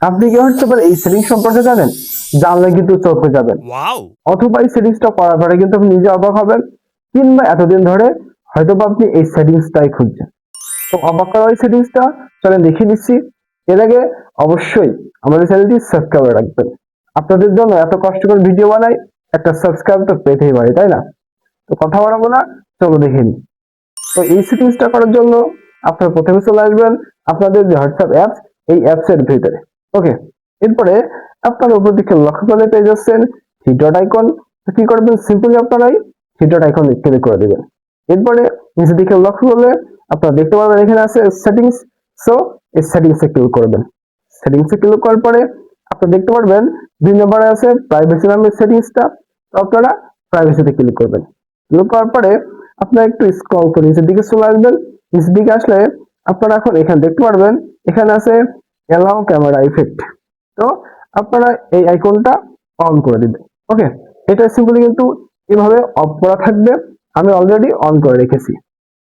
আপনি কি হোয়াটসঅ্যাপের এই সেটিং সম্পর্কে জানেন? জানলে কিন্তু চোখে যাবেন। অথবা এই সেটিংসটা করার পরে কিন্তু আপনি নিজে অবাক হবেন কিংবা এতদিন ধরে হয়তো বা আপনি এই সেটিংসটাই খুঁজছেন। তো অবাক করা এই সেটিংসটা চলেন দেখিয়ে দিচ্ছি। এর আগে অবশ্যই আমাদের চ্যানেলটি সাবস্ক্রাইব করে রাখবেন। আপনাদের জন্য এত কষ্ট করে ভিডিও বানাই একটা সাবস্ক্রাইব তো পেতেই পারি তাই না? তো কথা বাড়াবো না চলো দেখে নিই। তো এই সেটিংসটা করার জন্য আপনারা প্রথমে চলে আসবেন আপনাদের যে হোয়াটসঅ্যাপ অ্যাপস এই অ্যাপস এর ভিতরে। ওকে এরপরে আপনারা উপর দিকে লক্ষ্য করলে পেয়ে যাচ্ছেন থ্রি ডট আইকন কি করবেন? সিম্পলি আপনারাই থ্রি ডট আইকন ক্লিক করে দিবেন। এরপরে নিচের দিকে লক্ষ্য করলে আপনারা দেখতে পারবেন এখানে আছে সেটিংস সো এই সেটিংসে ক্লিক করবেন। সেটিংসে ক্লিক করার পরে আপনারা দেখতে পারবেন দুই নম্বরে আছে প্রাইভেসি নামের সেটিংসটা। আপনারা প্রাইভেসিতে ক্লিক করবেন। ক্লিক করার পরে আপনারা একটু স্ক্রল করে নিচের দিকে চলে আসবেন। নিচের দিকে আসলে আপনারা এখন এখানে দেখতে পারবেন, এখানে আছে এলাও ক্যামেরা ইফেক্ট তো আপনারা এই আইকনটা অন করে দিবেন। ওকে এটা সিম্পলি কিন্তু এভাবে অফ করা থাকবে। আমি অলরেডি অন করে রেখেছি।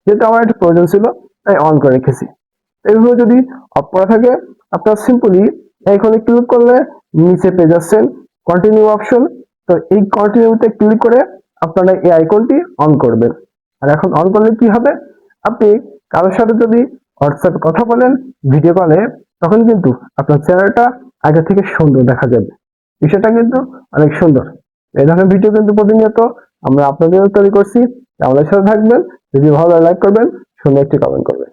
যেহেতু আমার একটা প্রয়োজন ছিল, তাই অন করে রেখেছি। এইভাবে যদি অফ করা থাকে, আপনারা সিম্পলি এইখানে ক্লিক করলে নিচে পেয়ে যাচ্ছেন কন্টিনিউ অপশন তো এই কন্টিনিউতে ক্লিক করে আপনারা এই আইকনটি অন করবেন। আর এখন অন করলে কি হবে? আপনি কারোর সাথে যদি হোয়াটসঅ্যাপে কথা বলেন ভিডিও কলে তখন কিন্তু আপনার চেহারাটা আগে থেকে সুন্দর দেখা যাবে। বিষয়টা কিন্তু অনেক সুন্দর। এই ধরনের ভিডিও কিন্তু প্রতিনিয়ত আমরা আপনাদের তৈরি করছি। আমাদের সাথে থাকবেন। যদি ভালো লাইক করবেন। সুন্দর একটি কমেন্ট করবেন।